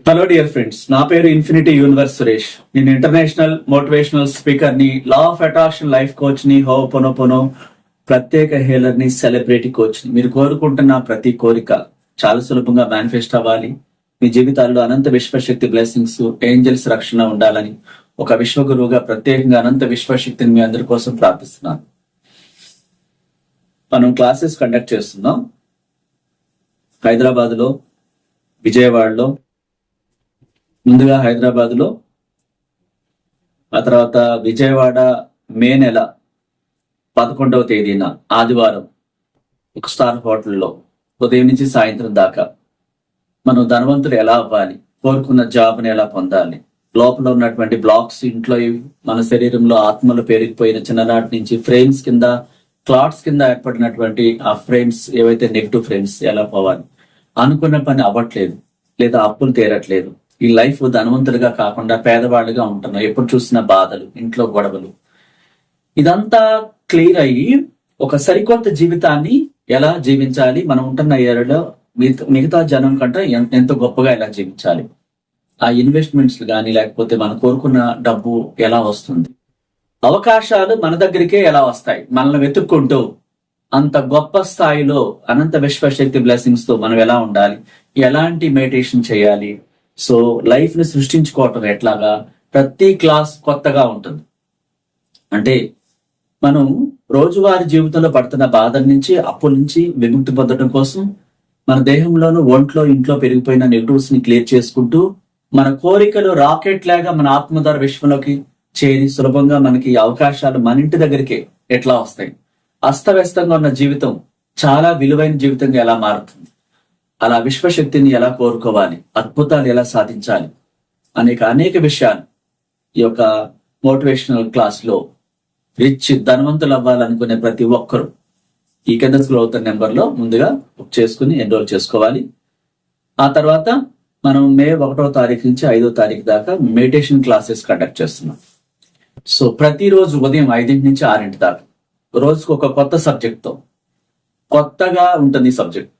Hello dear friends నా పేరు infinity universe Suresh. నేను ఇంటర్నేషనల్ మోటివేషనల్ స్పీకర్ని లా ఆఫ్ అట్రాక్షన్ లైఫ్ కోచ్ని హో పొనో ప్రత్యేక హేలర్ని సెలబ్రిటీ కోచ్ని. మీరు కోరుకుంటున్న ప్రతి కోరిక చాలా సులభంగా మేనిఫెస్ట్ అవ్వాలి. మీ జీవితాల్లో అనంత విశ్వశక్తి బ్లెస్సింగ్స్ ఏంజల్స్ రక్షణ ఉండాలని ఒక విశ్వగురువుగా ప్రత్యేకంగా అనంత విశ్వశక్తిని మీ అందరి కోసం ప్రార్థిస్తున్నాను. మనం క్లాసెస్ కండక్ట్ చేస్తున్నాం. హైదరాబాద్లో విజయవాడలో ముందుగా హైదరాబాద్లో ఆ తర్వాత విజయవాడ మే నెల పదకొండవ తేదీన ఆదివారం ఒక స్టార్ హోటల్లో ఉదయం నుంచి సాయంత్రం దాకా మనం ధనవంతులు ఎలా అవ్వాలి కోరుకున్న జాబ్ని ఎలా పొందాలి లోపల ఉన్నటువంటి బ్లాక్స్ ఇంట్లో మన శరీరంలో ఆత్మలు పేరుకుపోయిన చిన్ననాటి నుంచి ఫ్రేమ్స్ కింద క్లాట్స్ కింద ఏర్పడినటువంటి ఆ ఫ్రేమ్స్ ఏవైతే నెగిటివ్ ఫ్రేమ్స్ ఎలా పోవాలి అనుకున్న పని అవ్వట్లేదు లేదా అప్పులు తీరట్లేదు. ఈ లైఫ్ ధనవంతులుగా కాకుండా పేదవాళ్ళుగా ఉంటున్నాం ఎప్పుడు చూసిన బాధలు ఇంట్లో గొడవలు. ఇదంతా క్లియర్ అయ్యి ఒక సరికొత్త జీవితాన్ని ఎలా జీవించాలి? మనం ఉంటున్న ఏరియాలో మిగతా- మిగతా జనం కంటే ఎంతో గొప్పగా ఎలా జీవించాలి? ఆ ఇన్వెస్ట్మెంట్స్ కానీ లేకపోతే మనం కోరుకున్న డబ్బు ఎలా వస్తుంది? అవకాశాలు మన దగ్గరికే ఎలా వస్తాయి? మనల్ని వెతుక్కుంటూ అంత గొప్ప స్థాయిలో అనంత విశ్వశక్తి బ్లెస్సింగ్స్తో మనం ఎలా ఉండాలి? ఎలాంటి మెడిటేషన్ చేయాలి? సో లైఫ్ని సృష్టించుకోవటం ఎట్లాగా? ప్రతి క్లాస్ కొత్తగా ఉంటుంది. అంటే మనం రోజువారీ జీవితంలో పడుతున్న బాధల నుంచి అప్పుల నుంచి విముక్తి పొందడం కోసం మన దేహంలోను ఒంట్లో ఇంట్లో పెరిగిపోయిన నెగటివ్స్ని క్లియర్ చేసుకుంటూ మన కోరికలు రాకెట్ లాగా మన ఆత్మధార విశ్వంలోకి చేరి సులభంగా మనకి ఈ అవకాశాలు మన ఇంటి దగ్గరికే ఎట్లా వస్తాయి? అస్తవ్యస్తంగా ఉన్న జీవితం చాలా విలువైన జీవితంగా ఎలా మారుతుంది? అలా విశ్వశక్తిని ఎలా కోరుకోవాలి? అద్భుతాలు ఎలా సాధించాలి? అనేక అనేక విషయాలు ఈ యొక్క మోటివేషనల్ క్లాస్లో రిచ్ ధనవంతులు అవ్వాలనుకునే ప్రతి ఒక్కరు ఈ కింద స్క్రోల్ అవుతున్న నెంబర్లో ముందుగా బుక్ చేసుకుని ఎన్రోల్ చేసుకోవాలి. ఆ తర్వాత మనం మే ఒకటో తారీఖు నుంచి ఐదో తారీఖు దాకా మెడిటేషన్ క్లాసెస్ కండక్ట్ చేస్తున్నాం. సో ప్రతిరోజు ఉదయం ఐదింటి నుంచి ఆరింటి దాకా రోజుకు ఒక కొత్త సబ్జెక్ట్తో కొత్తగా ఉంటుంది సబ్జెక్ట్.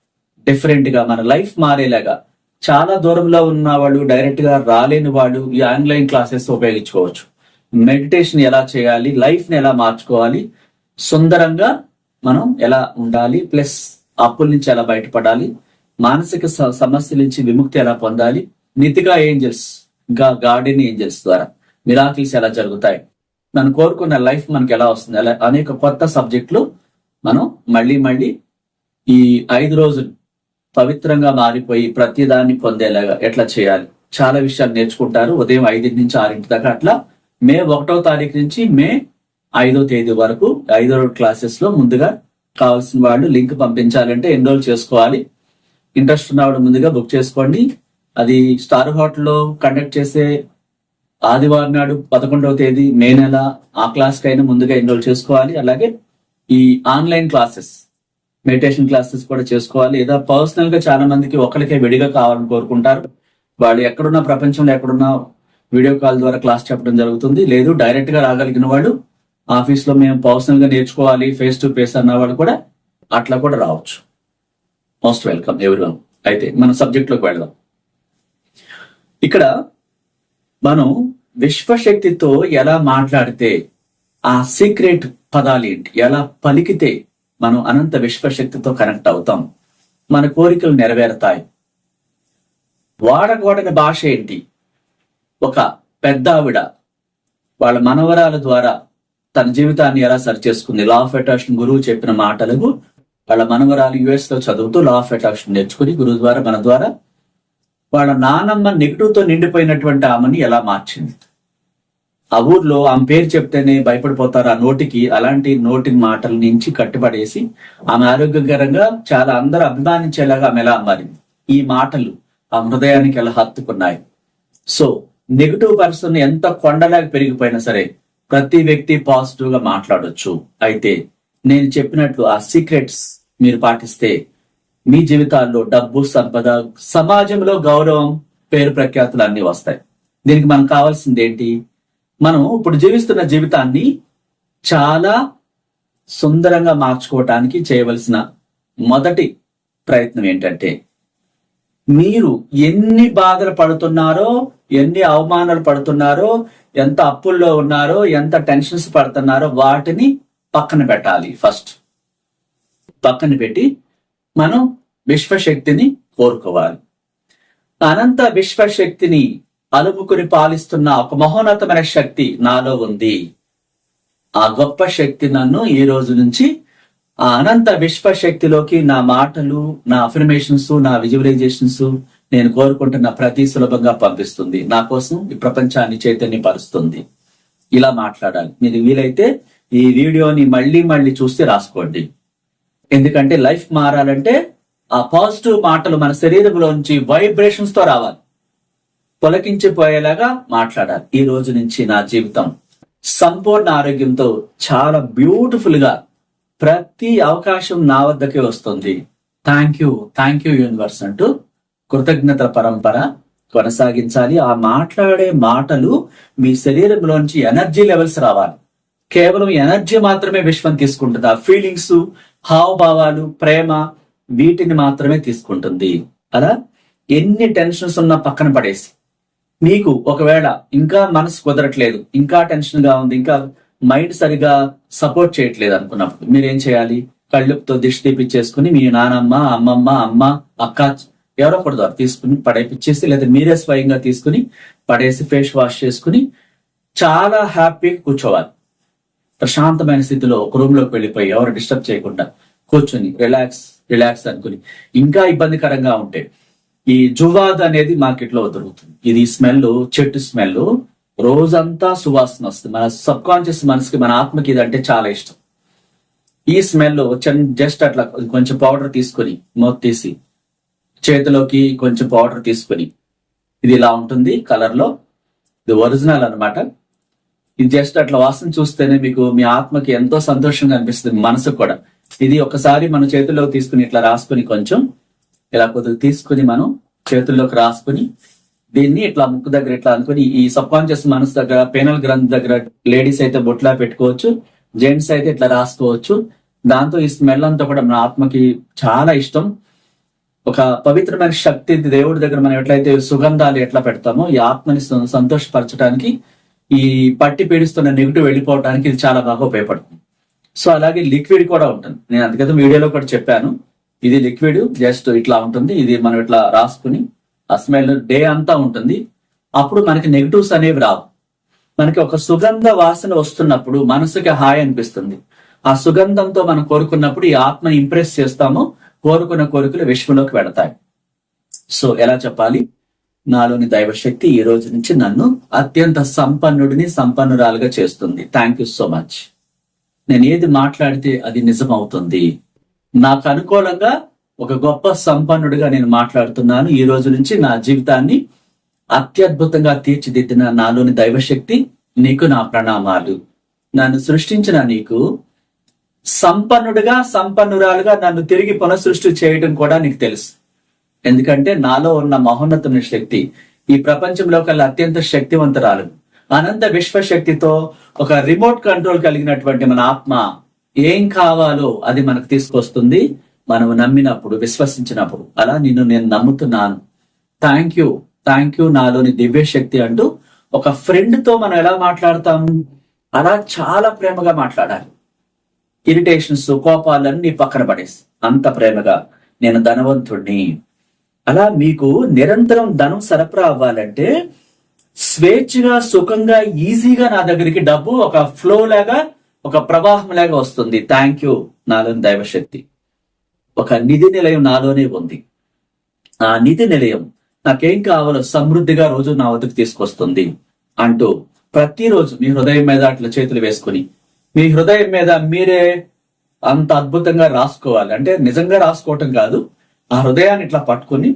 డిఫరెంట్గా మన లైఫ్ మారేలాగా. చాలా దూరంలో ఉన్న వాళ్ళు డైరెక్ట్గా రాలేని వాళ్ళు ఈ ఆన్లైన్ క్లాసెస్ ఉపయోగించుకోవచ్చు. మెడిటేషన్ ఎలా చేయాలి లైఫ్ని ఎలా మార్చుకోవాలి సుందరంగా మనం ఎలా ఉండాలి ప్లస్ అప్పుల నుంచి ఎలా బయటపడాలి మానసిక స- సమస్యల నుంచి విముక్తి ఎలా పొందాలి నితిగా ఏంజల్స్గా గార్డెన్ ఏంజల్స్ ద్వారా మిరాకిల్స్ ఎలా జరుగుతాయి. మనం కోరుకున్న లైఫ్ మనకి ఎలా వస్తుంది? అలా అనేక కొత్త సబ్జెక్టులు మనం మళ్ళీ మళ్ళీ ఈ ఐదు రోజులు పవిత్రంగా మారిపోయి ప్రతిదాన్ని పొందేలాగా ఎట్లా చేయాలి? చాలా విషయాలు నేర్చుకుంటారు. ఉదయం ఐదింటి నుంచి ఆరింటి దాకా అట్లా. మే ఒకటో తారీఖు నుంచి మే ఐదో తేదీ వరకు ఐదో క్లాసెస్లో ముందుగా కావాల్సిన వాళ్ళు లింక్ పంపించాలంటే ఎన్రోల్ చేసుకోవాలి. ఇంట్రెస్ట్ ఉన్నవాడు ముందుగా బుక్ చేసుకోండి. అది స్టార్ హోటల్లో కండక్ట్ చేసే ఆదివారం నాడు పదకొండవ తేదీ మే నెల ఆ క్లాస్కైనా ముందుగా ఎన్రోల్ చేసుకోవాలి. అలాగే ఈ ఆన్లైన్ క్లాసెస్ మెడిటేషన్ క్లాసెస్ కూడా చేసుకోవాలి. లేదా పర్సనల్గా చాలా మందికి ఒకరికే విడిగా కావాలని కోరుకుంటారు. వాళ్ళు ఎక్కడున్నా ప్రపంచంలో ఎక్కడున్నా వీడియో కాల్ ద్వారా క్లాస్ చెప్పడం జరుగుతుంది. లేదు డైరెక్ట్గా రాగలిగిన వాళ్ళు ఆఫీస్లో మేము పర్సనల్గా నేర్చుకోవాలి ఫేస్ టు ఫేస్ అన్న వాళ్ళు కూడా అట్లా కూడా రావచ్చు. మోస్ట్ వెల్కమ్ ఎవరి అయితే మన సబ్జెక్ట్లోకి వెళ్దాం. ఇక్కడ మనం విశ్వశక్తితో ఎలా మాట్లాడితే ఆ సీక్రెట్ పదాలు ఏంటి? ఎలా పలికితే మనం అనంత విశ్వశక్తితో కనెక్ట్ అవుతాం. మన కోరికలు నెరవేరుతాయి. వాడకూడని భాష ఏంటి? ఒక పెద్ద ఆవిడ వాళ్ళ మనవరాల ద్వారా తన జీవితాన్ని ఎలా సరి చేసుకుంది? లా ఆఫ్ అట్రాక్షన్ గురువు చెప్పిన మాటలకు వాళ్ళ మనవరాలు యుఎస్లో చదువుతూ లా ఆఫ్ అట్రాక్షన్ నేర్చుకుని గురువు ద్వారా మన ద్వారా వాళ్ళ నానమ్మ నెగిటివ్తో నిండిపోయినటువంటి ఆమెని ఎలా మార్చింది? ఆ ఊర్లో ఆమె పేరు చెప్తేనే భయపడిపోతారు ఆ నోటికి. అలాంటి నోటి మాటల నుంచి కట్టుబడేసి ఆమె ఆరోగ్యకరంగా చాలా అందరూ అభిమానించేలాగా ఆమె ఎలా మారింది ఈ మాటలు ఆ హృదయానికి ఎలా హత్తుకున్నాయి? సో నెగిటివ్ పర్సన్ ఎంత కొండలాగా పెరిగిపోయినా సరే ప్రతి వ్యక్తి పాజిటివ్గా మాట్లాడొచ్చు. అయితే నేను చెప్పినట్లు ఆ సీక్రెట్స్ మీరు పాటిస్తే మీ జీవితాల్లో డబ్బు సంపద సమాజంలో గౌరవం పేరు ప్రఖ్యాతులు అన్ని వస్తాయి. దీనికి మనకు కావాల్సింది ఏంటి? మనం ఇప్పుడు జీవిస్తున్న జీవితాన్ని చాలా సుందరంగా మార్చుకోవటానికి చేయవలసిన మొదటి ప్రయత్నం ఏంటంటే మీరు ఎన్ని బాధలు పడుతున్నారో ఎన్ని అవమానాలు పడుతున్నారో ఎంత అప్పుల్లో ఉన్నారో ఎంత టెన్షన్స్ పడుతున్నారో వాటిని పక్కన పెట్టాలి ఫస్ట్. పక్కన పెట్టి మనం విశ్వశక్తిని కోరుకోవాలి. అనంత విశ్వశక్తిని అలుపుకుని పాలిస్తున్న ఒక మహోన్నతమైన శక్తి నాలో ఉంది. ఆ గొప్ప శక్తి నన్ను ఈ రోజు నుంచి ఆ అనంత విశ్వశక్తిలోకి నా మాటలు నా అఫర్మేషన్స్ నా విజువలైజేషన్స్ నేను కోరుకుంటున్న ప్రతి సులభంగా పంపిస్తుంది. నా కోసం ఈ ప్రపంచాన్ని చైతన్యపరుస్తుంది. ఇలా మాట్లాడాలి. మీరు వీలైతే ఈ వీడియోని మళ్ళీ మళ్ళీ చూస్తే రాసుకోండి. ఎందుకంటే లైఫ్ మారాలంటే ఆ పాజిటివ్ మాటలు మన శరీరంలోంచి వైబ్రేషన్స్తో రావాలి. తొలగించిపోయేలాగా మాట్లాడాలి. ఈ రోజు నుంచి నా జీవితం సంపూర్ణ ఆరోగ్యంతో చాలా బ్యూటిఫుల్గా ప్రతి అవకాశం నా వద్దకే వస్తుంది. Thank you thank you universe అంటూ కృతజ్ఞత పరంపర కొనసాగించాలి. ఆ మాట్లాడే మాటలు మీ శరీరంలోంచి ఎనర్జీ లెవెల్స్ రావాలి. కేవలం ఎనర్జీ మాత్రమే విశ్వం తీసుకుంటుంది. ఆ ఫీలింగ్స్ హావభావాలు ప్రేమ వీటిని మాత్రమే తీసుకుంటుంది. అలా ఎన్ని టెన్షన్స్ ఉన్నా పక్కన పడేసి మీకు ఒకవేళ ఇంకా మనసు కుదరట్లేదు ఇంకా టెన్షన్గా ఉంది ఇంకా మైండ్ సరిగా సపోర్ట్ చేయట్లేదు అనుకున్నప్పుడు మీరు ఏం చేయాలి? కళ్ళుతో దిష్టి తీపిచ్చేసుకుని మీ నానమ్మ అమ్మమ్మ అమ్మ అక్క ఎవరో ఒకటి ద్వారా తీసుకుని పడేపిచ్చేసి లేదా మీరే స్వయంగా తీసుకుని పడేసి ఫేస్ వాష్ చేసుకుని చాలా హ్యాపీగా కూర్చోవాలి. ప్రశాంతమైన స్థితిలో ఒక రూమ్లోకి వెళ్ళిపోయి ఎవరు డిస్టర్బ్ చేయకుండా కూర్చొని రిలాక్స్ రిలాక్స్ అనుకుని. ఇంకా ఇబ్బందికరంగా ఉంటే ఈ జువాద్ అనేది మార్కెట్లో దొరుకుతుంది. ఇది స్మెల్ చెట్టు స్మెల్ రోజంతా సువాసన వస్తుంది. మన సబ్ కాన్షియస్ మనసుకి మన ఆత్మకి ఇది అంటే చాలా ఇష్టం. ఈ స్మెల్ జస్ట్ అట్లా కొంచెం పౌడర్ తీసుకొని మూత తీసి చేతిలోకి కొంచెం పౌడర్ తీసుకొని ఇది ఇలా ఉంటుంది కలర్లో. ఇది ఒరిజినల్ అన్నమాట. ఇది జస్ట్ అట్లా వాసన చూస్తేనే మీకు మీ ఆత్మకి ఎంతో సంతోషంగా అనిపిస్తుంది మనసుకు కూడా. ఇది ఒకసారి మన చేతిలో తీసుకుని ఇట్లా రాసుకుని కొంచెం ఇలా కొద్దిగా తీసుకుని మనం చేతుల్లోకి రాసుకుని దీన్ని ఇట్లా ముక్కు దగ్గర ఇట్లా అనుకుని ఈ సబ్ కాన్షియస్ మనసు దగ్గర పేనల్ గ్రంథ్ దగ్గర లేడీస్ అయితే బొట్లా పెట్టుకోవచ్చు జెంట్స్ అయితే ఇట్లా రాసుకోవచ్చు. దాంతో ఈ స్మెల్ అంతా కూడా మన ఆత్మకి చాలా ఇష్టం. ఒక పవిత్రమైన శక్తి దేవుడి దగ్గర మనం ఎట్లయితే సుగంధాలు ఎట్లా పెడతామో ఈ ఆత్మని సంతోషపరచడానికి ఈ పట్టి పీడిస్తున్న నెగిటివ్ వెళ్ళిపోవడానికి ఇది చాలా బాగా ఉపయోగపడుతుంది. సో అలాగే లిక్విడ్ కూడా ఉంటుంది. నేను అందుకని వీడియోలో కూడా చెప్పాను. ఇది లిక్విడ్ జస్ట్ ఇట్లా ఉంటుంది. ఇది మనం ఇట్లా రాసుకుని ఆ స్మెల్ డే అంతా ఉంటుంది. అప్పుడు మనకి నెగిటివ్స్ అనేవి రావు. మనకి ఒక సుగంధ వాసన వస్తున్నప్పుడు మనసుకి హాయ్ అనిపిస్తుంది. ఆ సుగంధంతో మనం కోరుకున్నప్పుడు ఈ ఆత్మ ఇంప్రెస్ చేస్తాము. కోరుకున్న కోరికలు విశ్వంలోకి పెడతాయి సో ఎలా చెప్పాలి? నాలోని దైవశక్తి ఈ రోజు నుంచి నన్ను అత్యంత సంపన్నుడిని సంపన్నురాలుగా చేస్తుంది. థ్యాంక్ యూ సో మచ్ నేను ఏది మాట్లాడితే అది నిజం అవుతుంది నాకు అనుకూలంగా ఒక గొప్ప సంపన్నుడిగా నేను మాట్లాడుతున్నాను. ఈ రోజు నుంచి నా జీవితాన్ని అత్యద్భుతంగా తీర్చిదిద్దిన నాలోని దైవశక్తి నీకు నా ప్రణామాలు. నన్ను సృష్టించిన నీకు సంపన్నుడిగా సంపన్నురాలుగా నన్ను తిరిగి పునఃసృష్టి చేయడం కూడా నీకు తెలుసు. ఎందుకంటే నాలో ఉన్న మహోన్నతమైన శక్తి ఈ ప్రపంచంలో కల్లా అత్యంత శక్తివంతురాలు. అనంత విశ్వశక్తితో ఒక రిమోట్ కంట్రోల్ కలిగినటువంటి మన ఆత్మ ఏం కావాలో అది మనకు తీసుకొస్తుంది. మనం నమ్మినప్పుడు విశ్వసించినప్పుడు. అలా నిన్ను నేను నమ్ముతున్నాను. థ్యాంక్ యూ థ్యాంక్ యూ నాలోని దివ్య శక్తి అంటూ ఒక ఫ్రెండ్తో మనం ఎలా మాట్లాడతాం? అలా చాలా ప్రేమగా మాట్లాడాలి. ఇరిటేషన్స్ కోపాలన్నీ పక్కన పడేసి. అంత ప్రేమగా నేను ధనవంతుణ్ణి. అలా మీకు నిరంతరం ధనం సరఫరా అవ్వాలంటే స్వేచ్ఛగా సుఖంగా ఈజీగా నా దగ్గరికి డబ్బు ఒక ఫ్లో లాగా ఒక ప్రవాహం లాగా వస్తుంది. థ్యాంక్ యూ నాలోని దైవశక్తి. ఒక నిధి నిలయం నాలోనే ఉంది. ఆ నిధి నిలయం నాకేం కావాలో సమృద్ధిగా రోజు నా వద్దకు తీసుకొస్తుంది అంటూ ప్రతిరోజు మీ హృదయం మీద అట్లా చేతులు వేసుకుని మీ హృదయం మీద మీరే అంత అద్భుతంగా రాసుకోవాలి. అంటే నిజంగా రాసుకోవటం కాదు ఆ హృదయాన్ని ఇట్లా పట్టుకుని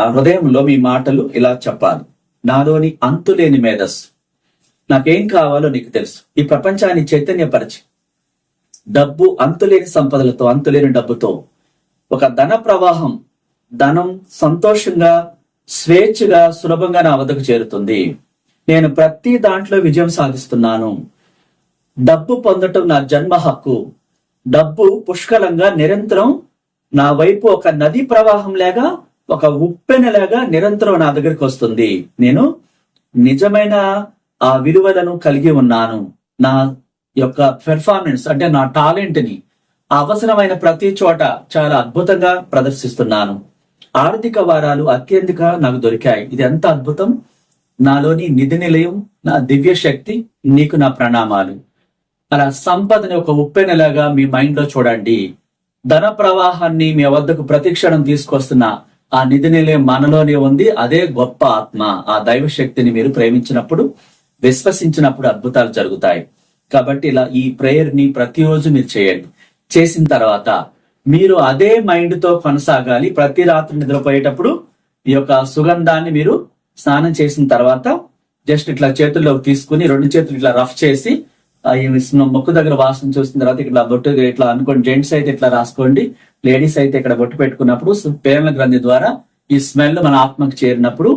ఆ హృదయంలో మీ మాటలు ఇలా చెప్పాలి. నాలోని అంతులేని మేధస్సు. నాకేం కావాలో నీకు తెలుసు. ఈ ప్రపంచాన్ని చైతన్యపరచి. డబ్బు అంతులేని సంపదలతో అంతులేని డబ్బుతో. ఒక ధన ప్రవాహం ధనం సంతోషంగా స్వేచ్ఛగా సులభంగా నా వద్దకు చేరుతుంది. నేను ప్రతి దాంట్లో విజయం సాధిస్తున్నాను. డబ్బు పొందటం నా జన్మ హక్కు. డబ్బు పుష్కలంగా నిరంతరం నా వైపు ఒక నది ప్రవాహం లాగా ఒక ఉప్పెనలాగా నిరంతరం నా దగ్గరికి వస్తుంది. నేను నిజమైన ఆ విలువలను కలిగి ఉన్నాను. నా యొక్క పెర్ఫార్మెన్స్ అంటే నా టాలెంట్ని అవసరమైన ప్రతి చోట చాలా అద్భుతంగా ప్రదర్శిస్తున్నాను. ఆర్థిక వారాలు అత్యంతగా నాకు దొరికాయి. ఇది ఎంత అద్భుతం? నాలోని నిధి నిలయం నా దివ్య శక్తి నీకు నా ప్రణామాలు. అలా సంపదని ఒక ఉప్పెనలాగా మీ మైండ్లో చూడండి. ధన ప్రవాహాన్ని మీ వద్దకు ప్రతిక్షణం తీసుకొస్తున్న ఆ నిధి నిలయం మనలోనే ఉంది. అదే గొప్ప ఆత్మ. ఆ దైవ శక్తిని మీరు ప్రేమించినప్పుడు విశ్వసించినప్పుడు అద్భుతాలు జరుగుతాయి. కాబట్టి ఇలా ఈ ప్రేయర్ని ప్రతిరోజు మీరు చేయండి. చేసిన తర్వాత మీరు అదే మైండ్తో కొనసాగాలి. ప్రతి రాత్రి నిద్రపోయేటప్పుడు ఈ యొక్క సుగంధాన్ని మీరు స్నానం చేసిన తర్వాత జస్ట్ ఇట్లా చేతుల్లోకి తీసుకుని రెండు చేతులు ఇట్లా రఫ్ చేసి ఆ ఈ దగ్గర వాసన చూసిన తర్వాత ఇట్లా బొట్టు ఇట్లా అనుకోండి. జెంట్స్ అయితే ఇట్లా రాసుకోండి. లేడీస్ అయితే ఇక్కడ బొట్టు పెట్టుకున్నప్పుడు పేరణ గ్రంథి ద్వారా ఈ స్మెల్ మన ఆత్మకు చేరినప్పుడు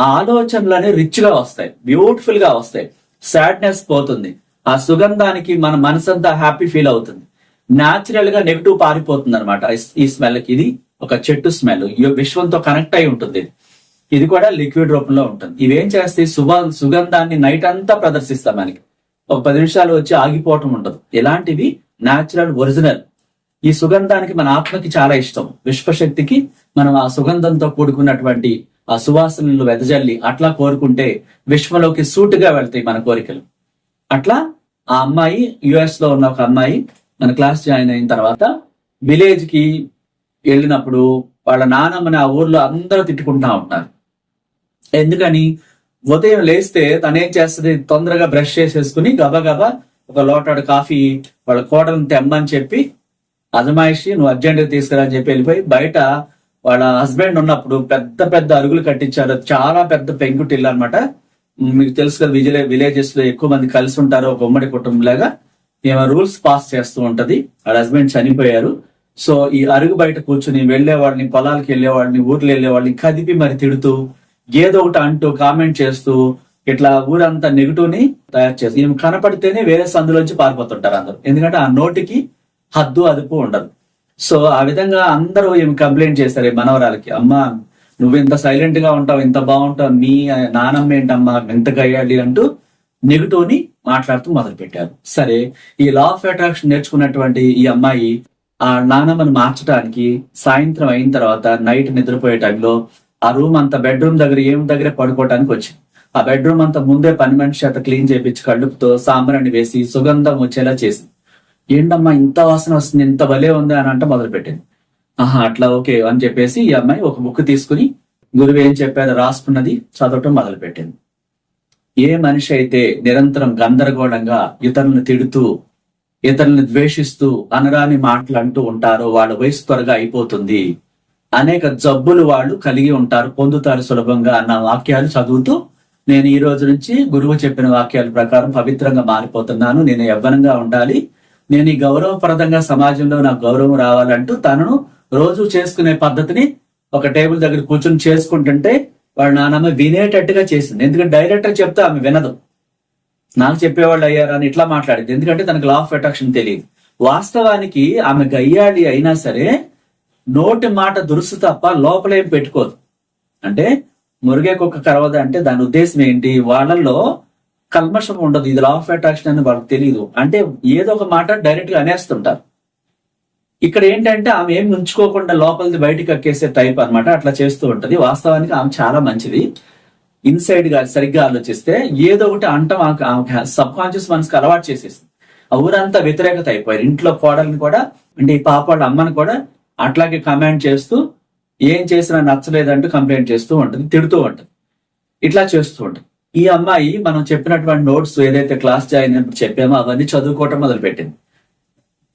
ఆ ఆలోచనలు అనేవి రిచ్గా వస్తాయి బ్యూటిఫుల్గా వస్తాయి. సాడ్నెస్ పోతుంది. ఆ సుగంధానికి మన మనసంతా హ్యాపీ ఫీల్ అవుతుంది. న్యాచురల్గా నెగిటివ్ పారిపోతుంది అనమాట ఈ స్మెల్కి ఇది ఒక చెట్టు స్మెల్ విశ్వంతో కనెక్ట్ అయి ఉంటుంది. ఇది. కూడా లిక్విడ్ రూపంలో ఉంటుంది. ఇవేం చేస్తే సుగ సుగంధాన్ని నైట్ అంతా ప్రదర్శిస్తాం మనకి. ఒక పది నిమిషాలు వచ్చి ఆగిపోవటం ఉండదు. ఇలాంటివి న్యాచురల్ ఒరిజినల్ ఈ సుగంధానికి మన ఆత్మకి చాలా ఇష్టం. విశ్వశక్తికి మనం ఆ సుగంధంతో కూడుకున్నటువంటి ఆ సువాసనలు వెదజల్లి అట్లా కోరుకుంటే విశ్వంలోకి సూటుగా వెళ్తాయి మన కోరికలు. అట్లా ఆ అమ్మాయి యుఎస్లో ఉన్న ఒక అమ్మాయి మన క్లాస్ జాయిన్ అయిన తర్వాత విలేజ్కి వెళ్ళినప్పుడు వాళ్ళ నానమ్మని ఆ ఊర్లో అందరూ తిట్టుకుంటా ఉంటారు. ఎందుకని? ఉదయం లేస్తే తనేం చేస్తుంది? తొందరగా బ్రష్ చేసేసుకుని గబగబా ఒక లోటాడు కాఫీ వాళ్ళ కోడలను తెమ్మని చెప్పి అజమాయిషి నువ్వు అర్జెంటుగా తీసుకురా అని చెప్పి వెళ్ళిపోయి బయట వాళ్ళ హస్బెండ్ ఉన్నప్పుడు పెద్ద పెద్ద అరుగులు కట్టించారు. చాలా పెద్ద పెంకుటిల్లు అనమాట మీకు తెలుసు కదా విజిలే విలేజెస్లో ఎక్కువ మంది కలిసి ఉంటారు ఒక ఉమ్మడి కుటుంబం లాగా మేము రూల్స్ పాస్ చేస్తూ ఉంటది. వాళ్ళ హస్బెండ్ చనిపోయారు. సో ఈ అరుగు బయట కూర్చుని వెళ్ళే వాళ్ళని పొలాలకి వెళ్ళే వాళ్ళని ఊర్లు వెళ్ళే వాళ్ళని కదిపి మరి తిడుతూ ఏదో ఒకటి అంటూ కామెంట్ చేస్తూ ఇట్లా ఊరంతా నెగిటివ్ని తయారు చేస్తూ ఈమె కనపడితేనే వేరే సందులోంచి పారిపోతుంటారు అందరూ. ఎందుకంటే ఆ నోటికి హద్దు అదుపు ఉండదు. సో ఆ విధంగా అందరూ ఏమి కంప్లైంట్ చేస్తారు మనవరాలకి అమ్మా నువ్వు ఇంత సైలెంట్గా ఉంటావు ఇంత బాగుంటావు మీ నానమ్మ ఏంటమ్మా ఎంత గయ్యాలి అంటూ నెగిటివ్ని మాట్లాడుతూ మొదలు పెట్టారు సరే ఈ లా ఆఫ్ అట్రాక్షన్ నేర్చుకున్నటువంటి ఈ అమ్మాయి ఆ నానమ్మను మార్చడానికి సాయంత్రం అయిన తర్వాత నైట్ నిద్రపోయే టైంలో ఆ రూమ్ అంతా బెడ్రూమ్ దగ్గర ఏం దగ్గర పడుకోవటానికి వచ్చింది. ఆ బెడ్రూమ్ అంతా ముందే పని మనిషి చేత క్లీన్ చేయించి కడుపుతో సాంబ్రాన్ని వేసి సుగంధం వచ్చేలా చేసింది ఏంటమ్మా ఇంత వాసన వస్తుంది ఇంత భలే ఉంది అని అంటే మొదలు పెట్టింది ఆహా అట్లా ఓకే అని చెప్పేసి ఈ అమ్మాయి ఒక బుక్ తీసుకుని గురువు ఏం చెప్పారో రాసుకున్నది చదవటం మొదలు పెట్టింది ఏ మనిషి అయితే నిరంతరం గందరగోళంగా ఇతరులను తిడుతూ ఇతరులను ద్వేషిస్తూ అనరాని మాటలు అంటూ ఉంటారో వాళ్ళ వయసు త్వరగా అయిపోతుంది. అనేక జబ్బులు వాళ్ళు కలిగి ఉంటారు పొందుతారు సులభంగా అన్న వాక్యాలు చదువుతూ నేను ఈ రోజు నుంచి గురువు చెప్పిన వాక్యాల ప్రకారం పవిత్రంగా మారిపోతున్నాను నేను యవ్వనంగా ఉండాలి నేను ఈ గౌరవప్రదంగా సమాజంలో నాకు గౌరవం రావాలంటూ తనను రోజు చేసుకునే పద్ధతిని ఒక టేబుల్ దగ్గర కూర్చొని చేసుకుంటుంటే వాళ్ళ నానమ్మ వినేటట్టుగా చేసింది. ఎందుకంటే డైరెక్ట్గా చెప్తే ఆమె వినదు. నాకు చెప్పేవాళ్ళు అయ్యారు అని ఇట్లా మాట్లాడింది. ఎందుకంటే తనకు లా ఆఫ్ అట్రాక్షన్ తెలియదు. వాస్తవానికి ఆమె గయ్యాళి అయినా సరే నోటి మాట దురుసు తప్ప లోపలేం పెట్టుకోదు. అంటే మురిగే కుక్క కరవదు అంటే దాని ఉద్దేశం ఏంటి? వాళ్ళల్లో కల్మషం ఉండదు. ఇది లా ఆఫ్ అట్రాక్షన్ అని వాళ్ళకి తెలియదు అంటే ఏదో ఒక మాట డైరెక్ట్గా అనేస్తుంటారు. ఇక్కడ ఏంటంటే ఆమె ఏం ఉంచుకోకుండా లోపలిది బయటకు అక్కేసే టైప్ అన్నమాట. అట్లా చేస్తూ ఉంటది. వాస్తవానికి ఆమె చాలా మంచిది. ఇన్సైడ్గా సరిగ్గా ఆలోచిస్తే ఏదో ఒకటి అంటాం ఆమె సబ్ కాన్షియస్ మనసుకు అలవాటు చేసేస్తుంది ఊరంతా వ్యతిరేకత అయిపోయారు. ఇంట్లో కోడల్ని కూడా అంటే ఈ పాప వాళ్ళ అమ్మని కూడా అట్లాగే కమాండ్ చేస్తూ ఏం చేసినా నచ్చలేదంటూ కంప్లైంట్ చేస్తూ ఉంటుంది తిడుతూ ఉంటుంది. ఇట్లా చేస్తూ ఉంటుంది. ఈ అమ్మాయి మనం చెప్పినటువంటి నోట్స్ ఏదైతే క్లాస్ జాయిన్ అయినప్పుడు చెప్పామో అవన్నీ చదువుకోవటం మొదలు పెట్టింది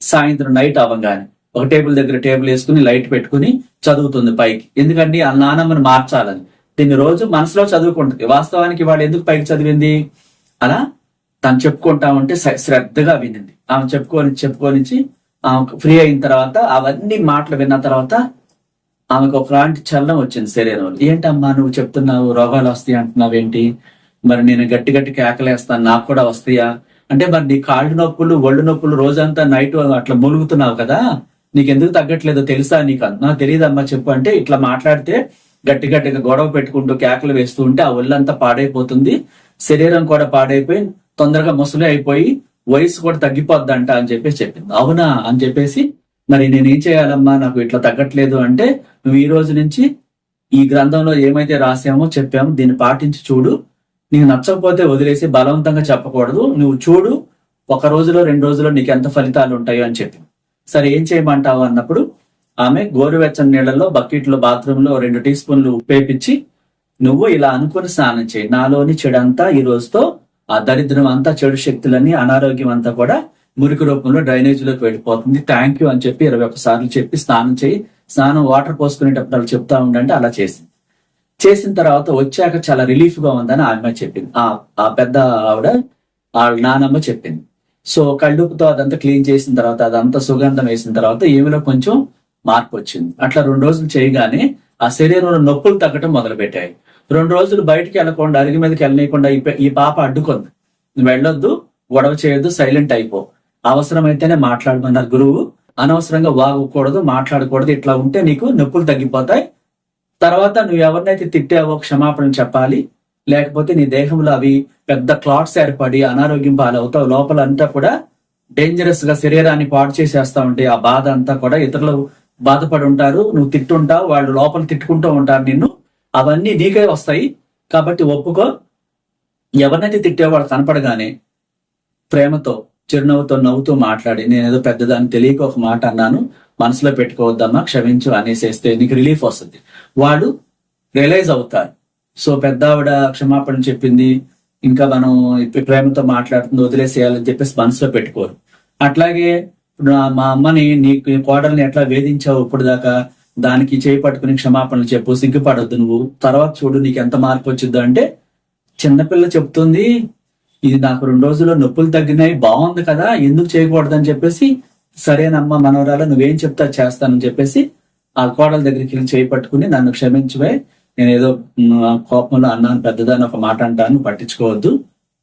సాయంత్రం నైట్ అవ్వగానే ఒక టేబుల్ దగ్గర టేబుల్ వేసుకుని లైట్ పెట్టుకుని చదువుతుంది పైకి. ఎందుకంటే ఆ నానమ్మని మార్చాలని. దీన్ని రోజు మనసులో చదువుకుంటుంది. వాస్తవానికి వాడు ఎందుకు పైకి చదివింది? అలా తను చెప్పుకుంటా ఉంటే శ్ర- శ్రద్ధగా వినింది. ఆమె చెప్పుకొని చెప్పుకొనిచ్చి ఆమె ఫ్రీ అయిన తర్వాత అవన్నీ మాటలు విన్న తర్వాత ఆమెకు ఒకలాంటి చలనం వచ్చింది శరీరంలో. ఏంటమ్మా నువ్వు చెప్తున్నావు? రోగాలు వస్తాయి అంటున్నావు ఏంటి మరి నేను గట్టి గట్టి కేకలేస్తాను నాకు కూడా వస్తాయా? అంటే మరి నీ కాళ్ళు నొప్పులు ఒళ్ళు నొప్పులు రోజంతా నైట్ అట్లా ములుగుతున్నావు కదా? నీకు ఎందుకు తగ్గట్లేదో తెలుసా నీకు? అన్న నాకు తెలియదమ్మా చెప్పు అంటే ఇట్లా మాట్లాడితే గట్టి గట్టిగా గొడవ పెట్టుకుంటూ కేకలు వేస్తూ ఉంటే ఆ ఒళ్ళంతా పాడైపోతుంది శరీరం కూడా పాడైపోయి తొందరగా ముసలి అయిపోయి వయసు కూడా తగ్గిపోద్దంట అని చెప్పేసి చెప్పింది. అవునా అని చెప్పేసి మరి నేనేం చేయాలమ్మా నాకు ఇట్లా తగ్గట్లేదు అంటే నువ్వు ఈ రోజు నుంచి ఈ గ్రంథంలో ఏమైతే రాసామో చెప్పామో దీన్ని పాటించి చూడు. నీకు నచ్చకపోతే వదిలేసి బలవంతంగా చెప్పకూడదు. నువ్వు చూడు ఒక రోజులో రెండు రోజుల్లో నీకు ఎంత ఫలితాలు ఉంటాయో అని చెప్పి. సరే ఏం చేయమంటావు అన్నప్పుడు ఆమె గోరువెచ్చని నీళ్ళలో బకెట్లో బాత్రూమ్లో రెండు టీ స్పూన్లు ఉప్పేపించి నువ్వు ఇలా అనుకుని స్నానం చేయి. నాలోని చెడంతా ఈ రోజుతో ఆ దరిద్రం అంతా చెడు శక్తులన్నీ అనారోగ్యం అంతా కూడా మురికి రూపంలో డ్రైనేజీలోకి వెళ్ళిపోతుంది. థ్యాంక్ యూ అని చెప్పి ఇరవై ఒక్కసార్లు చెప్పి స్నానం చేయి. స్నానం వాటర్ పోసుకునేటప్పుడు అలా చెప్తా ఉండంటే అలా చేసింది చేసిన తర్వాత వచ్చాక చాలా రిలీఫ్గా ఉందని ఆమె చెప్పింది. ఆ ఆ పెద్ద ఆవిడ వాళ్ళ నానమ్మ చెప్పింది. సో కళ్ళుపుతో అదంతా క్లీన్ చేసిన తర్వాత అదంతా సుగంధం వేసిన తర్వాత ఏమిలో కొంచెం మార్పు వచ్చింది. అట్లా రెండు రోజులు చేయగానే ఆ శరీరంలో నొప్పులు తగ్గటం మొదలు పెట్టాయి రెండు రోజులు బయటికి వెళ్ళకుండా అరిగి మీదకి వెళ్ళనీయకుండా ఈ ఈ పాప అడ్డుకుంది. నువ్వు వెళ్ళొద్దు గొడవ చేయొద్దు సైలెంట్ అయిపో. అవసరమైతేనే మాట్లాడమన్నారు గురువు. అనవసరంగా వాగకూడదు మాట్లాడకూడదు ఇట్లా ఉంటే నీకు నొప్పులు తగ్గిపోతాయి తర్వాత నువ్వు ఎవరినైతే తిట్టావో క్షమాపణ చెప్పాలి. లేకపోతే నీ దేహంలో అవి పెద్ద క్లాట్స్ ఏర్పడి అనారోగ్యం పాలవుతావు. లోపల అంతా కూడా డేంజరస్గా శరీరాన్ని పాడు చేసేస్తా ఉంటే ఆ బాధ అంతా కూడా ఇతరులు బాధపడి ఉంటారు. నువ్వు తిట్టుంటావు వాళ్ళు లోపల తిట్టుకుంటూ ఉంటారు నిన్ను. అవన్నీ నీకే వస్తాయి. కాబట్టి ఒప్పుకో. ఎవరినైతే తిట్టావు వాళ్ళు కనపడగానే ప్రేమతో చిరునవ్వుతో నవ్వుతూ మాట్లాడి. నేను ఏదో పెద్దదాన్ని తెలియక ఒక మాట అన్నాను. మనసులో పెట్టుకోవద్దమ్మా క్షమించు అనేసేస్తే నీకు రిలీఫ్ వస్తుంది. వాళ్ళు రియలైజ్ అవుతారు సో పెద్ద ఆవిడ క్షమాపణ చెప్పింది ఇంకా మనం ప్రేమతో మాట్లాడుతుంది వదిలేసేయాలని చెప్పేసి మనసులో పెట్టుకోరు. అట్లాగే ఇప్పుడు మా అమ్మని నీకు నీ కోడల్ని ఎట్లా వేధించావు ఇప్పుడు దాకా? దానికి చేయి పట్టుకుని క్షమాపణలు చెప్పు సిగ్గుపడొద్దు నువ్వు. తర్వాత చూడు నీకు ఎంత మార్పు వచ్చిందో అంటే చిన్నపిల్ల చెప్తుంది ఇది నాకు రెండు రోజుల్లో నొప్పులు తగ్గినాయి బాగుంది కదా ఎందుకు చేయకూడదని చెప్పేసి సరేనమ్మా మనవరాలు నువ్వేం చెప్తా చేస్తానని చెప్పేసి ఆ కోడల దగ్గరికి వెళ్ళి చేయి పట్టుకుని నన్ను క్షమించవే నేను ఏదో కోపంలో అన్నాను పెద్దదని ఒక మాట అంటాను పట్టించుకోవద్దు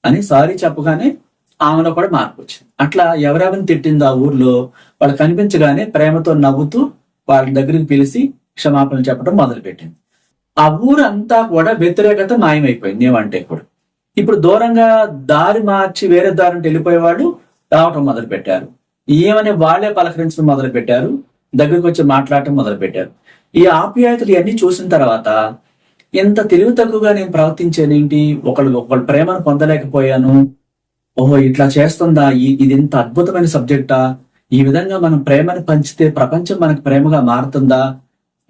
అని సారీ చెప్పగానే ఆమెలో కూడా మార్పు వచ్చింది. అట్లా ఎవరెవరిని తిట్టిందో ఆ ఊర్లో వాళ్ళు కనిపించగానే ప్రేమతో నవ్వుతూ వాళ్ళ దగ్గరికి పిలిచి క్షమాపణ చెప్పడం మొదలుపెట్టింది. ఆ ఊరంతా కూడా వ్యతిరేకత మాయమైపోయింది ఏమంటే కూడా. ఇప్పుడు దూరంగా దారి మార్చి వేరే దారిని నుండి వెళ్ళిపోయేవాళ్ళు రావటం మొదలు పెట్టారు ఏమని వాళ్ళే పలకరించడం మొదలు పెట్టారు దగ్గరికి వచ్చి మాట్లాడటం మొదలుపెట్టారు. ఈ ఆప్యాయతలు ఇవన్నీ చూసిన తర్వాత ఎంత తెలివి తక్కువగా నేను ప్రవర్తించానేంటి ఒకళ్ళు ఒకళ్ళు ప్రేమను పొందలేకపోయాను. ఓహో ఇట్లా చేస్తుందా? ఇది ఇంత అద్భుతమైన సబ్జెక్టా? ఈ విధంగా మనం ప్రేమను పంచితే ప్రపంచం మనకు ప్రేమగా మారుతుందా?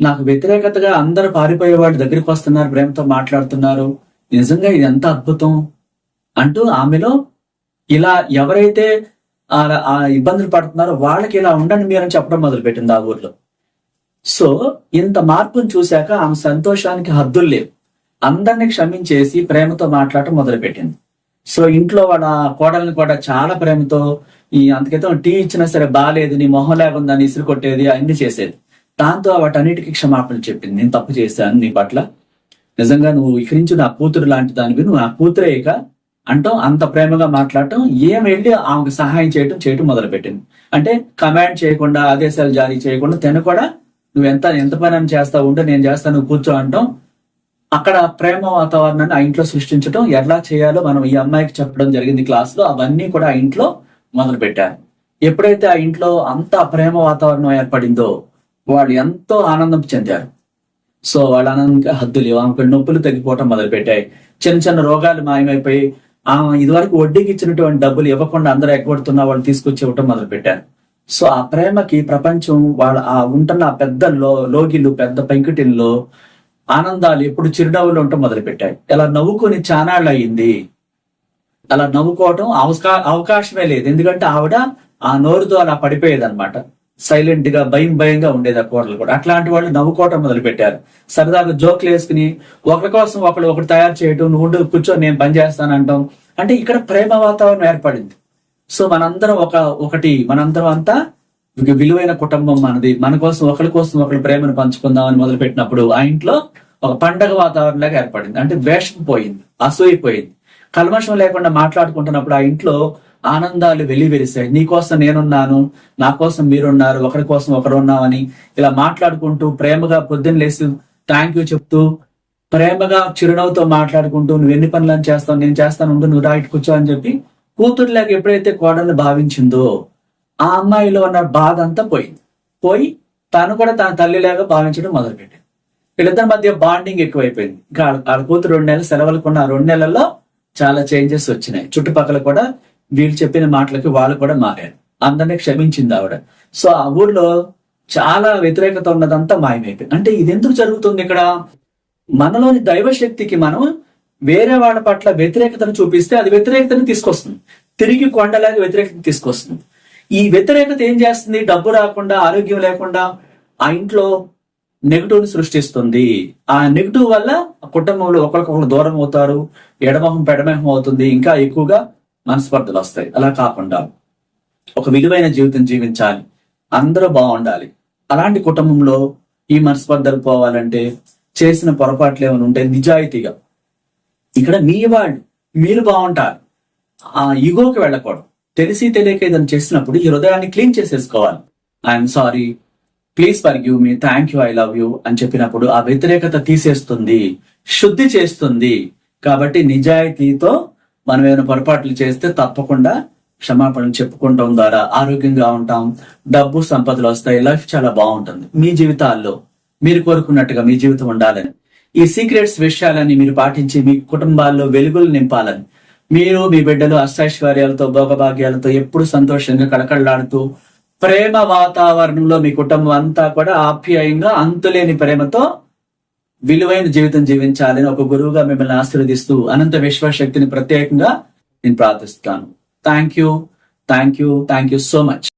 నాకు వ్యతిరేకతగా అందరూ పారిపోయే వాళ్ళు దగ్గరికి వస్తున్నారు ప్రేమతో మాట్లాడుతున్నారు. నిజంగా ఇది ఎంత అద్భుతం అంటూ ఆమెలో ఇలా ఎవరైతే ఆ- ఆ ఇబ్బందులు పడుతున్నారో వాళ్ళకి ఇలా ఉండండి మీరని చెప్పడం మొదలుపెట్టింది ఆ ఊర్లో. సో ఇంత మార్పును చూశాక ఆమె సంతోషానికి హద్దులు లేవు. అందరిని క్షమించేసి ప్రేమతో మాట్లాడటం మొదలుపెట్టింది. సో ఇంట్లో వాళ్ళ కోడల్ని కూడా చాలా ప్రేమతో ఈ అంతకైతే టీ ఇచ్చినా సరే బాగాలేదు నీ మొహం లేకుందని ఇసురు కొట్టేది అన్ని చేసేది. దాంతో వాటన్నిటికీ క్షమాపణ చెప్పింది. నేను తప్పు చేశాను నీ పట్ల. నిజంగా నువ్వు ఇక్కడి నుంచి నా కూతురు లాంటి దానివి. నువ్వు నా కూతురే ఇక. అంటూ అంత ప్రేమగా మాట్లాడటం ఏం వెళ్ళి ఆమెకు సహాయం చేయటం చేయటం మొదలుపెట్టింది. అంటే కమాండ్ చేయకుండా ఆదేశాలు జారీ చేయకుండా తను కూడా నువ్వు ఎంత ఎంత పని చేస్తావు ఉంటే నేను చేస్తాను నువ్వు కూర్చో అంటాం. అక్కడ ప్రేమ వాతావరణాన్ని ఆ ఇంట్లో సృష్టించడం ఎలా చేయాలో మనం ఈ అమ్మాయికి చెప్పడం జరిగింది క్లాస్లో అవన్నీ కూడా ఆ ఇంట్లో మొదలు పెట్టారు ఎప్పుడైతే ఆ ఇంట్లో అంత ప్రేమ వాతావరణం ఏర్పడిందో వాళ్ళు ఎంతో ఆనందం చెందారు. సో వాళ్ళ ఆనందంగా హద్దులు లేవు ఆమెకు నొప్పులు తగ్గిపోవటం మొదలు పెట్టాయి చిన్న చిన్న రోగాలు మాయమైపోయి ఆ ఇదివరకు వడ్డీకి ఇచ్చినటువంటి డబ్బులు ఇవ్వకుండా అందరూ ఎగ్గొడుతున్న వాళ్ళు తీసుకొచ్చి ఇవ్వటం మొదలు పెట్టారు సో ఆ ప్రేమకి ప్రపంచం వాళ్ళ ఆ ఉంటున్న ఆ పెద్ద లో లోగిలు పెద్ద పెంకుటిల్లో ఆనందాలు ఎప్పుడు చిరునవ్వులు ఉండటం మొదలు పెట్టాయి ఇలా నవ్వుకొని చానాళ్ళు అయింది. అలా నవ్వుకోవటం అవకా అవకాశమే లేదు. ఎందుకంటే ఆవిడ ఆ నోరుతో అలా పడిపోయేది అనమాట సైలెంట్గా భయం భయంగా ఉండేది ఆ కోటలు కూడా. అట్లాంటి వాళ్ళు నవ్వుకోవటం మొదలు పెట్టారు సరదాగా జోక్లు వేసుకుని ఒకరి కోసం ఒకడు ఒకటి తయారు చేయటం నువ్వు ఉండు, కూర్చో నేను పని చేస్తానంటాం అంటే. ఇక్కడ ప్రేమ వాతావరణం ఏర్పడింది. సో మనందరం ఒక ఒకటి మనందరం అంతా విలువైన కుటుంబం మనది. మన కోసం ఒకరి కోసం ఒకరి ప్రేమను పంచుకుందామని మొదలు పెట్టినప్పుడు ఆ ఇంట్లో ఒక పండగ వాతావరణంలాగా ఏర్పడింది. అంటే వేషం పోయింది అసూయ పోయింది. కల్మషం లేకుండా మాట్లాడుకుంటున్నప్పుడు ఆ ఇంట్లో ఆనందాలు వెలివెరిశాయి నీకోసం నేనున్నాను నా కోసం మీరున్నారు ఒకరి కోసం ఒకరు ఉన్నామని ఇలా మాట్లాడుకుంటూ ప్రేమగా పొద్దున్న లేసి థ్యాంక్ యూ చెప్తూ ప్రేమగా చిరునవ్వుతో మాట్లాడుకుంటూ నువ్వు ఎన్ని పనులను చేస్తావు? నేను చేస్తాను ఉండు నువ్వు రాయిట్ కూర్చో అని చెప్పి కూతురులాగా ఎప్పుడైతే కోడలు భావించిందో ఆ అమ్మాయిలో ఉన్న బాధ అంతా పోయింది. పోయి తను కూడా తన తల్లిలాగా భావించడం మొదలుపెట్టింది. వీళ్ళిద్దరి మధ్య బాండింగ్ ఎక్కువైపోయింది. ఇంకా వాళ్ళ- కూతురు రెండు నెలలు సెలవులకు ఉన్న రెండు నెలల్లో చాలా చేంజెస్ వచ్చినాయి. చుట్టుపక్కల కూడా వీళ్ళు చెప్పిన మాటలకి వాళ్ళు కూడా మారారు. అందరినీ క్షమించింది ఆవిడ. సో ఆ ఊర్లో చాలా వ్యతిరేకత ఉన్నదంతా మాయమైపోయింది. అంటే ఇది ఎందుకు జరుగుతుంది ఇక్కడ? మనలోని దైవశక్తికి మనం వేరే వాళ్ళ పట్ల వ్యతిరేకతను చూపిస్తే అది వ్యతిరేకతను తీసుకొస్తుంది. తిరిగి కొండలాగా వ్యతిరేకత తీసుకొస్తుంది. ఈ వ్యతిరేకత ఏం చేస్తుంది? డబ్బు రాకుండా ఆరోగ్యం లేకుండా ఆ ఇంట్లో నెగిటివ్ని సృష్టిస్తుంది. ఆ నెగిటివ్ వల్ల కుటుంబంలో ఒకరికొకరు దూరం అవుతారు ఎడమహం పెడమహం అవుతుంది. ఇంకా ఎక్కువగా మనస్పర్ధలు వస్తాయి. అలా కాకుండా ఒక విలువైన జీవితం జీవించాలి. అందరూ బాగుండాలి. అలాంటి కుటుంబంలో ఈ మనస్పర్ధలు పోవాలంటే చేసిన పొరపాట్లు ఏమైనా ఉంటే నిజాయితీగా ఇక్కడ మీ వాళ్ళు మీరు బాగుంటారు. ఆ ఈగోకి వెళ్ళకూడదు. తెలిసి తెలియక ఏదైనా చేసినప్పుడు ఈ హృదయాన్ని క్లీన్ చేసేసుకోవాలి. I'm sorry please forgive me thank you I love you అని చెప్పినప్పుడు ఆ వ్యతిరేకత తీసేస్తుంది. శుద్ధి చేస్తుంది. కాబట్టి నిజాయితీతో మనం ఏమైనా పొరపాట్లు చేస్తే తప్పకుండా క్షమాపణలు చెప్పుకుంటాం ద్వారా ఆరోగ్యంగా ఉంటాం. డబ్బు సంపదలు వస్తాయి. లైఫ్ చాలా బాగుంటుంది. మీ జీవితాల్లో మీరు కోరుకున్నట్టుగా మీ జీవితం ఉండాలని ఈ సీక్రెట్స్ విషయాలని మీరు పాటించి మీ కుటుంబాల్లో వెలుగులు నింపాలని మీరు మీ బిడ్డలు అష్టైశ్వర్యాలతో భోగభాగ్యాలతో ఎప్పుడు సంతోషంగా కడకడలాడుతూ ప్రేమ వాతావరణంలో మీ కుటుంబం అంతా కూడా ఆప్యాయంగా అంతులేని ప్రేమతో విలువైన జీవితం జీవించాలని ఒక గురువుగా మిమ్మల్ని ఆశీర్వదిస్తూ అనంత విశ్వశక్తిని ప్రత్యేకంగా నేను ప్రార్థిస్తాను thank you thank you thank you so much